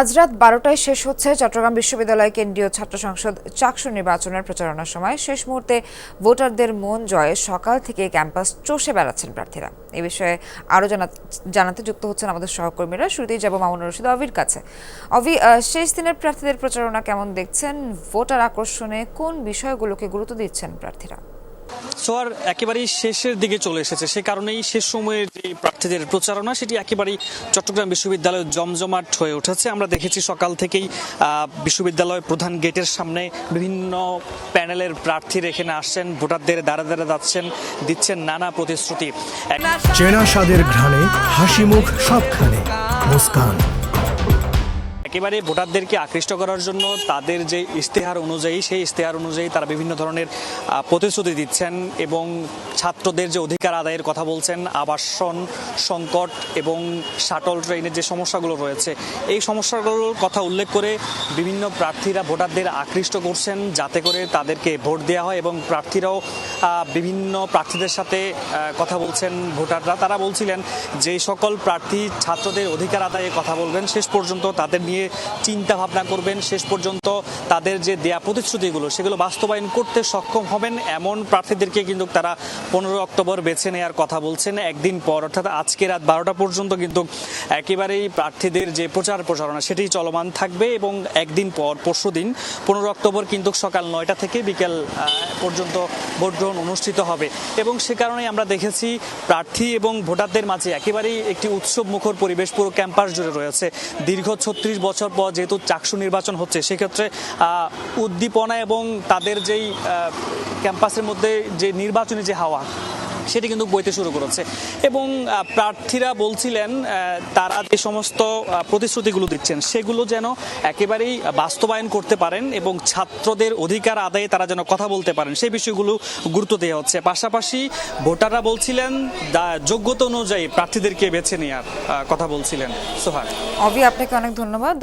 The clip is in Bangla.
আজ রাত বারোটায় শেষ হচ্ছে চট্টগ্রাম বিশ্ববিদ্যালয় কেন্দ্রীয় ছাত্র সংসদ চাকসু নির্বাচনের প্রচারণার সময়। শেষ মুহূর্তে ভোটারদের মন জয়ে, সকাল থেকে ক্যাম্পাস চষে বেড়াচ্ছেন প্রার্থীরা। এ বিষয়ে আরও জানা জানাতে যুক্ত হচ্ছেন আমাদের সহকর্মীরা। শুরুতেই যাব মামুনুর রশিদ অভির কাছে। অভি শেষ দিনের প্রার্থীদের প্রচারণা কেমন দেখছেন? ভোটার আকর্ষণে কোন বিষয়গুলোকে গুরুত্ব দিচ্ছেন প্রার্থীরা? সোয়ার একেবারেই শেষের দিকে চলে এসেছে। সে কারণেই শেষ সময়ের যে প্রার্থীদের প্রচারণা, সেটি একেবারেই চট্টগ্রাম বিশ্ববিদ্যালয়ে জমজমাট হয়ে উঠেছে। আমরা দেখেছি সকাল থেকেই বিশ্ববিদ্যালয় প্রধান গেটের সামনে বিভিন্ন প্যানেলের প্রার্থীরা এখানে আসছেন, ভোটারদের দ্বারা দ্বারা যাচ্ছেন, দিচ্ছেন নানা প্রতিশ্রুতি। চেনা স্বাদের ঘ্রাণে হাসি মুখ সবখানে। মুস্কান। একেবারে ভোটারদেরকে আকৃষ্ট করার জন্য তাদের যে ইশতেহার অনুযায়ী, সেই ইশতেহার অনুযায়ী তারা বিভিন্ন ধরনের প্রতিশ্রুতি দিচ্ছেন এবং ছাত্রদের যে অধিকার আদায়ের কথা বলছেন, আবাসন, সংকট এবং শাটল ট্রেনের যে সমস্যাগুলো রয়েছে, এই সমস্যাগুলোর কথা উল্লেখ করে বিভিন্ন প্রার্থীরা ভোটারদের আকৃষ্ট করছেন যাতে করে তাদেরকে ভোট দেওয়া হয় এবং প্রার্থীরাও বিভিন্ন প্রার্থীদের সাথে কথা বলছেন ভোটাররা। তারা বলছিলেন যে সকল প্রার্থী ছাত্রদের অধিকার আদায়ে কথা বলবেন, শেষ পর্যন্ত তাদের নিয়ে চিন্তা ভাবনা করবেন, শেষ পর্যন্ত তাদের যে দেয়া প্রতিশ্রুতিগুলো, সেগুলো বাস্তবায়ন করতে সক্ষম হবেন। এমন প্রার্থীদেরকে কিন্তু তারা পনেরো অক্টোবর বেছে নেওয়ার কথা বলছেন একদিন পর। অর্থাৎ আজকে রাত বারোটা পর্যন্ত কিন্তু একেবারেই প্রার্থীদের যে প্রচার প্রচারণা সেটি চলমান থাকবে এবং একদিন পর, পরশু দিন পনেরো অক্টোবর কিন্তু সকাল নয়টা থেকে বিকেল পর্যন্ত ভোট গ্রহণ অনুষ্ঠিত হবে। এবং সে কারণেই আমরা দেখেছি প্রার্থী এবং ভোটারদের মাঝে একেবারেই একটি উৎসব মুখর পরিবেশ পুরো ক্যাম্পাস জুড়ে রয়েছে। দীর্ঘ ছত্রিশ বছর পর যেহেতু চাকসু নির্বাচন হচ্ছে, সেক্ষেত্রে উদ্দীপনা এবং তাদের যেই ক্যাম্পাসের মধ্যে যে নির্বাচনী যে হাওয়া, সেটি কিন্তু বইতে শুরু করেছে। এবং প্রার্থীরা বলছিলেন তারা যে সমস্ত প্রতিশ্রুতিগুলো দিচ্ছেন, সেগুলো যেন একেবারেই বাস্তবায়ন করতে পারেন এবং ছাত্রদের অধিকার আদায়ে তারা যেন কথা বলতে পারেন, সেই বিষয়গুলো গুরুত্ব দেওয়া হচ্ছে। পাশাপাশি ভোটাররা বলছিলেন যোগ্যতা অনুযায়ী প্রার্থীদেরকে বেছে নেওয়ার কথা বলছিলেন সোহাগ। অভি, আপনাকে অনেক ধন্যবাদ।